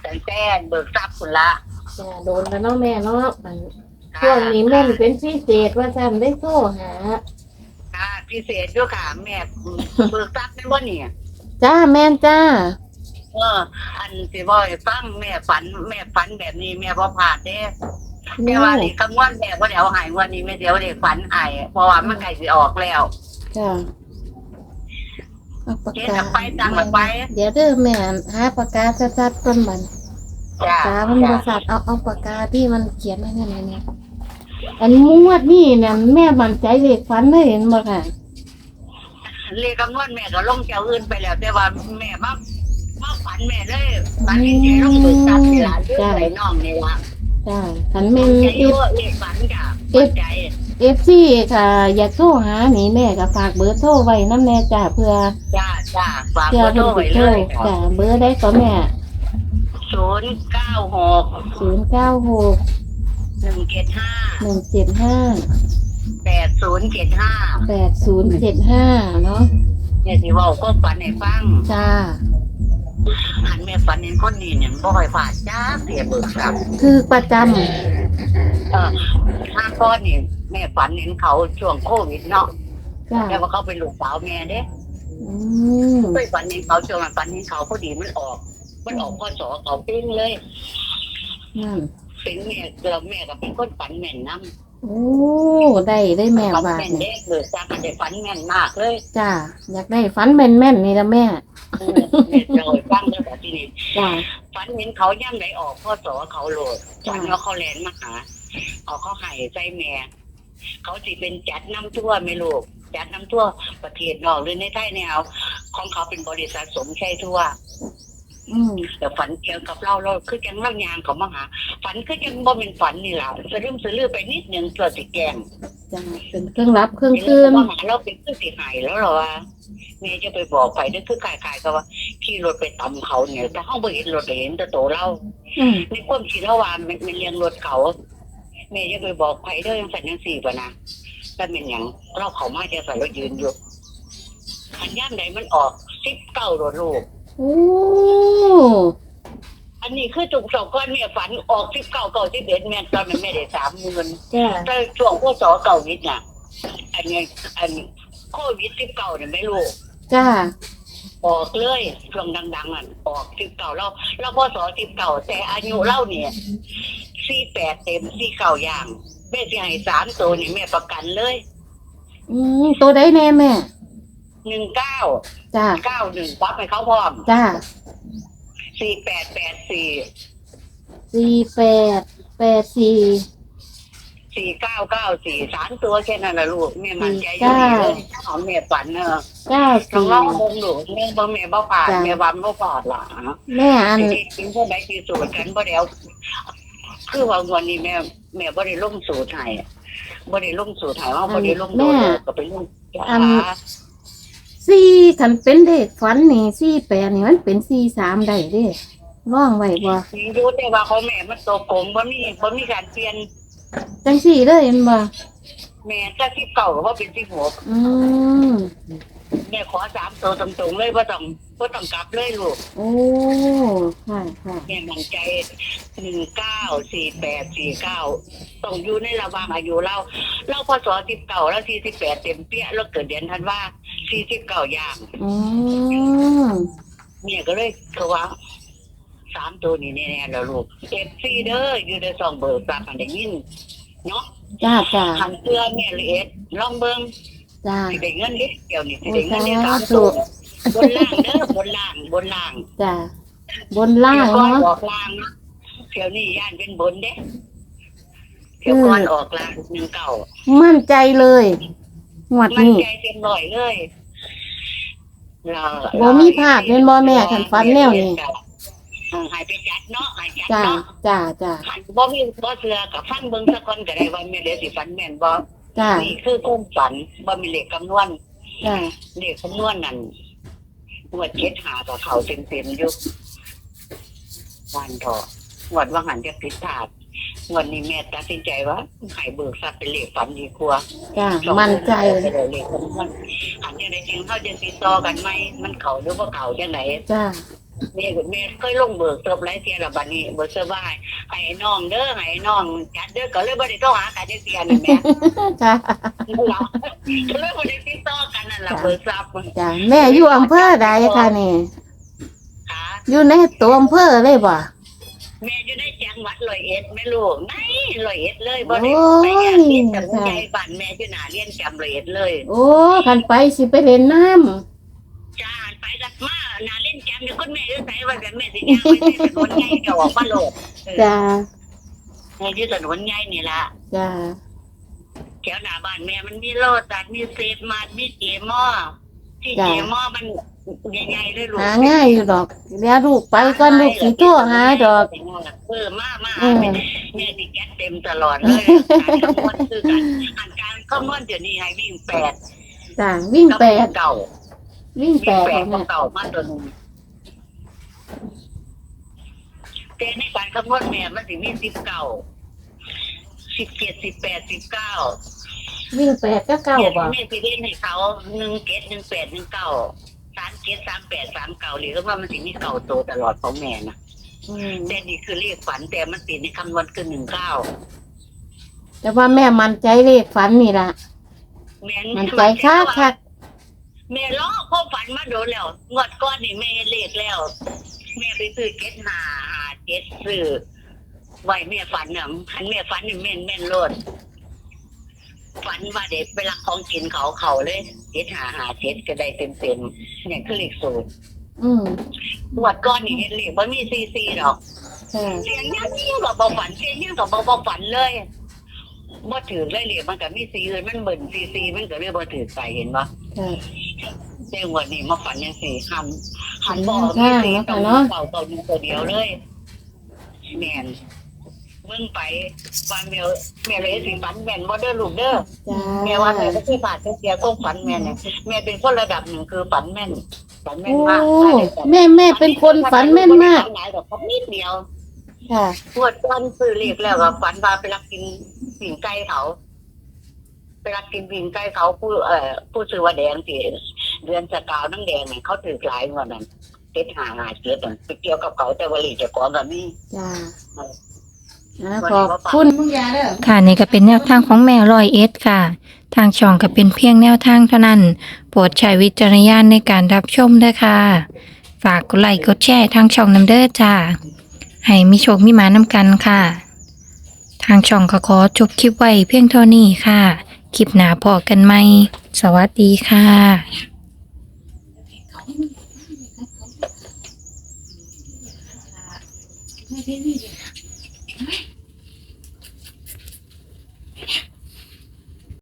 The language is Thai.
แต่แต่เบิกทรัพย์คุณละจ้าโดนแล้วเนาะแม่เนาะบัดช่วงนี้แม่นเป็นพิเศษว่าซั่นได้โทรหาค่ะพิเศษด้วยค่ะแม่เบิกทรัพย์ได้บ่เนี่ยจ้าแม่นจ้าเอออันสิบ่ให้ฟังแม่ฝัน แม่ฝันแบบนี้แม่บ่พลาดเด้แม่ว่านี่คำว่าแม่บ่ได้เอาใหายวันนี้แม่เดี๋ยวได้ฝันใหายเพราะว่ามันใกล้สิออกแล้วจ้า เอาปากเจ๊กาจะไปจังหวัดไปเดี๋ยวเด้อแม่หาปากกาชัดๆต้นบันจ้าปากกามันบริษัทเอาเอาปากกาที่มันเขียนไว้เนี่ยเนี่ยอันมวดนี่เนี่ยแม่มั่นใจเลขฟันได้เห็นบ่ค่ะเลขคำนวณแม่ก็ลงเจ้าอื่นไปแล้ว แต่ว่าแม่มามาฝันแม่เลยฝันเห็นเจ๊ลงเบิกทรัพย์นี่ล่ะเรื่องไหนน้องนี่ล่ะจ้าขันแม่นใจเอยั่ฟวเลขฝันจ้ะมั่นใจ เอฟซีค่ะ อยากโทรหาหนีแม่ก็ฝากเบอร์โทรไว้น้ำแน่จ้าเพื่อจ้าจ้าฝากเพื่อเบอร์โทเพิ่รนสิไว้โทรเลยจ้าเบอร์ได้ก็แม่ศูนย์เก้าหกศูนย์เก้าหกหนึ่งเจ็ดห้าหนึ่งเจ็ดห้าแปดศูนย์เจ็ดห้าแปดศูนย์เจ็ดห้าเนาะเนี่ยสิเว่าก็ฝันให้ฟังจ้าหันแม่ฝันเห็นคนนี้เนี่ยบ่ค่อยผ่านจ้าเสียเบิกทรัพย์คือประจเออห้าก้อนนี่ แม่ฝันเห็นเขาช่วงโควิดเนาะำจ้าแต่ว่าเขาเป็นลูกสาวแม่เด้อืมเคยฝันเห็นเขาช่วงนั้นฝันเห็นเขาพอดีมันออก มันออกข้อสอเขาปิ้งเลยนั่นปิ้งแม่เกือบแม่ก็เป็นคนฝันแม่นน้ำโอ้ได้ได้แม่ฝันบาทแม่นเนี่ยเด้เบิกทรัพย์กันได้ฝันแม่นมากเลยจ้าอยากได้ฟันแม่นแม่นๆนี่ละแม่เออแม่จะเลยฟังเลยแบบที่นี่จ้าฝันเห็นเขาย่ำไหนออกข้อสอเขาโหลดจ้ะฝันว่าเขาแลนมาหาเอาเขาไห้ใจแม่ เขาสิเป็นจัดน้ำทั่วไม่ลูกจัดน้ำทั่วประเทศนอกหรือในไทยแนวของเขาเป็นบริษัทสมใช่ทั่ว อืมแต่ฝันเกี่ยวกับเราเราคือจังเล่ายางเขามาหา ฝันคือจังบ่เป็นฝันนี่แหละสะดึมสะลือไปนิดหนึ่งเกิดสิแกงจ้าเป็นเครื่องรับเครื่องเห็นคืนว่าหาเราเป็นคือสิหายแล้วเหรอวะแม่จะไปบอกไปนั่นคือขายขายๆก็ว่าขี่รถไปตำเขาเนี่ยแต่เขาไปเห็นรถเห็นแต่โตเราอืมในความคิดเราว่ามันมันเลี้ยงรถเขา แม่จะไปบอกใครเด้อยังสั่นยังสี่ปะนะแต่เป็นอย่างเราเขามาจะใส่เรายืนอยู่ขันย่ามไหนมันออกสิบเก้ารถลูกโอ้อันนี้คือจุกสองก้อนแม่ฝันออกสิบเก้าเก้าสิบเอ็ดแม่ตอนนั้นแม่ได้สามหมื่นจ้าแต่ช่วงพวกสอเก่าวิทย์น่ะ อันนี้อันโควิดสิบเก้าเนี่ยไม่รู้จ้าออกเลยช่วงดัง ๆอะออกสิบเก้าเราเราพอสอสิบเก้าแต่อายุเล่าเนี่ย สี่แปดเต็มสี่เก้าอย่างแม่จะให้สามตัวนี่แม่ประกันเลยอืมตัวได้แน่แม่ หนึ่งเก้าจ้า เก้าหนึ่งปั๊บให้เขาพร้อมจ้าสี่แปดแปดสี่สี่แปดแปดสี่สี่เก้าเก้าสี่สามตัวแค่นั้นแหละลูกแม่มันใจอยู่ดีเลยเอาแม่ฝันเนอะเก้าน้องสี่เล่าบงหลูแม่บ่แม่บ่ผ่านจ้ะ แม่วันบ่ผ่านหล่ะแม่อัน ที่จริงพวกใดที่สูตรกันบ่ได้เอา คือว่าวันนี้แม่แม่บ่ได้ลงสูตรให้บ่ได้ลงสูตรให้ว่าบ่ได้ลงโดดก็ไปลงจ้าสี่ขันเป็นเด็กฝันนี่สี่แปดนี่มันเป็นสี่สามได้เด้ว่องไว้บ่อยู่แต่ว่าเขาแม่มันโตกลมบ่มีบ่มีการเปลี่ยนจังสี่เลยเห็นบ่แม่ถ้าที่เก่าก็บ่เป็นที่หัวอืม แม่ขอสามตัวตรงๆเลยบ่ต้องบ่ต้องกลับเลยลูกโอ้ ค่ะค่ะแม่มั่นใจหนึ่งเก้าสี่แปดสี่เก้าต้องอยู่ในระหว่างอายุเราเราพศสิบเก้าแล้วสี่สิบแปดเต็มเปี้ยเราเกิดเดือนธันวาสี่สิบเก้าอย่างอืมเนี่ยก็เลยคือว่าสามตัวนี้แน่ๆแล้วลูกเจ็ดสี่เด้ออยู่ในซองเบิร์ปากกันได้ยินเนาะจ้าจ้าหันเสื้อแม่ละเอ็ดลองเบิ้ง จ้า สิได้เงินเล็กเดียวนี่สิโอ้ได้ยเงินเล็กสาสามธุตัวบนล่างเด้อบนล่างบนล่างจ้า บนล่างเที่ยวก่อนเนาะ ออกล่างนะเที่ยวนี้ย่านเป็นบนเด้เที่ยวก่อนออกล่างหนึ่งเก่ามั่นใจเลยงวดมันนี้ใจเต็มร้อยเลยเราบ่มีพลาดเห็นบ่แม่คันฝันแนวนี้เออใหายไปจัดเนาะใหายจัดจ้าเนาะจ้าจ้าหันบ่มีบ่เสือกับฟันเบิ่งสักคนก็ได้ว่าแม่เหลือสิฟันแม่นบ่ จ้านี่คือก้มฝันบ่มีเลขคำนวณจ้าเลขคำนวณนั่นงวดเจ็ดหากับเขาเต็มๆอยู่วันเถอะงวดว่าหันจะผิดพลาดงวดนี้แม่ตัดสินใจว่าให้เบิกทรัพย์เป็นเลขฝันดีกว่า จ้ามั่นใจไปเลยเลขคำนวณหันจังไดจริงเขาจะติดต่อกันไหมมันเขาหรือว่าเขาจังไดจ้า แม่แม่เคยลงเบิกเติบหลายเทียแล้วบัดนี้เบิกเสื้อว่าให้น้องเด้อให้น้องจัดเด้อก็เลยบ่ได้โทรหากันจักเทียนั่นแหม่จ้าเราก็เลยบ่ได้ติดต่อกันนั่นล่ะเบิกทรัพย์จ้าแม่อยู่อำเภอใดคะนี่ค่ะอยู่ในตัวอำเภอเลยบ่แม่อยู่ในจังหวัดร้อยเอ็ดแม่ลูกไหนร้อยเอ็ดเลยบ่ได้โอ้ยไปงานเรียนกับคุณยายบ้านแม่อยู่หน้าเรียนจำร้อยเอ็ดเลย โอ้คันไปสิไปเล่นน้จ้าไปกันมาหน้าเล่น จำอยู่คุณแม่อยู่ไสว่าแต่แม่สิย่างไปที่ถนนใหญ่ก็ออกมาโลดำจ้าแม่อยู่ถนนใหญ่นี่ล่ะจ้าแถวหน้าบ้านแม่มันมีโลตัดมีเซฟมาดมีเจมอที่เจมอมันใหญ่ๆเลยลูกหาง่ายอยู่ดอกเดี๋ยวลูกไปก่อนลูกสิโทรหาดอกเออมามาเออแม่สิแก๊สเต็มตลอดเลยการคำนวณคือกันอันการคำนวณเดี๋ยวนี้ให้วิ่งแปดจ้าวิ่งแปดเก่าวิ่งวิ่แปงดแปบ่ดแม่เก่ามาตัวหนึง แต่ในการคำนวณแม่มันสิมีสิบเก้าสิบเจ็ดสิบแปดสิบเก้าวิ่งแปดก็เก้าเจ็ดบ่แม่สิเล่นให้เขาหนึ่งเจ็ดหนึ่งแปดหนึ่งเก้าสามเจ็ดสามแปดสามเก้าหรือว่ามันสิมีเก่าโตตลอดของแม่นะอืมแต่นี่คือเลขฝันแต่มันติดในคำนวณคือหนึ่งเก้าแต่ว่าแม่มั่นใจเลขฝันนี่ล่ะ แม่มั่นใจคักคักแม่ล้อความฝันมาโดนแล้วงวดก้อนนี่แม่เห็นเลขแล้ว แม่ไปซื้อเจ็ดหาหา เจ็ดซื้อไว้แม่ฝันเนี่ยคันแม่ฝันนี่แม่นแม่นโลดฝันว่าเด็กไปลักของกินเขาเขาเลยเจ็ดหาหาเจ็ดก็ได้เต็มเต็มๆเนี่ยคือเลขสูตรอืมงวดก้อนนี่เห็นเลขว่ามีซีซีดอกค่ะเสียงยังยิ่งกว่าเบาฝันเสียงยิ่งกว่าเบาเบาฝันเลยบ่ถือเลยเลขมันก็มีซีอื่นมันเบิ่นซีซีมันก็เลยบ่ถือไปเห็นปะค่ะเจ้งวันนี้มาฝันยังสี่คำหันบอกอืมีมสีค่ะตัวเนาะเก่าตัวหนึงตัวเดียวเลย แมนเบิ่งไปวันเมลแม่เลยสิฝันแม่นบ่เด้อลูกเด้อจ้าแม่ว่าแม่ไม่ใช่บาดเสียก็ฝันแม่นเนี่ยแม่เป็นคนระดับหนึ่งคือฝันแม่นฝันแม่นโอ้มากแม่แม่เป็นคนฝันแม่นมากไหนดอกครับนิดเดียวค่ะปวดก้อนซื้อเรียกแล้วก็ฝันว่าไปรักกินปิ่งไก่เขาไปรักกินปิ่งไก่เขาผู้เอ่อผู้ซื้อว่าแดงสิเดือนสกาวน้ำแดงเนี่ยเขาถือหลายงวดนั้นเจ็ดหาหาเจ็ดนั่นไปเกี่ยวกับเขาแต่วลีเจะกองกับนี่ จ้าอ่าขอบคุณมุกยาเด้อ ค่ะนี่ก็เป็นแนวทางของแม่ร้อยเอ็ดค่ะ ทางช่องก็เป็นเพียงแนวทางเท่านั้น โปรดใช้วิจารณญาณในการรับชมด้วยค่ะ ฝากกดไลค์กดแชร์ทางช่องน้ำเด้อจ้า ให้มีโชคมีหมานำกันค่ะ ทางช่องก็ขอจบคลิปไว้เพียงเท่านี้ค่ะ คลิปหน้าพอกันไหม สวัสดีค่ะ 便宜一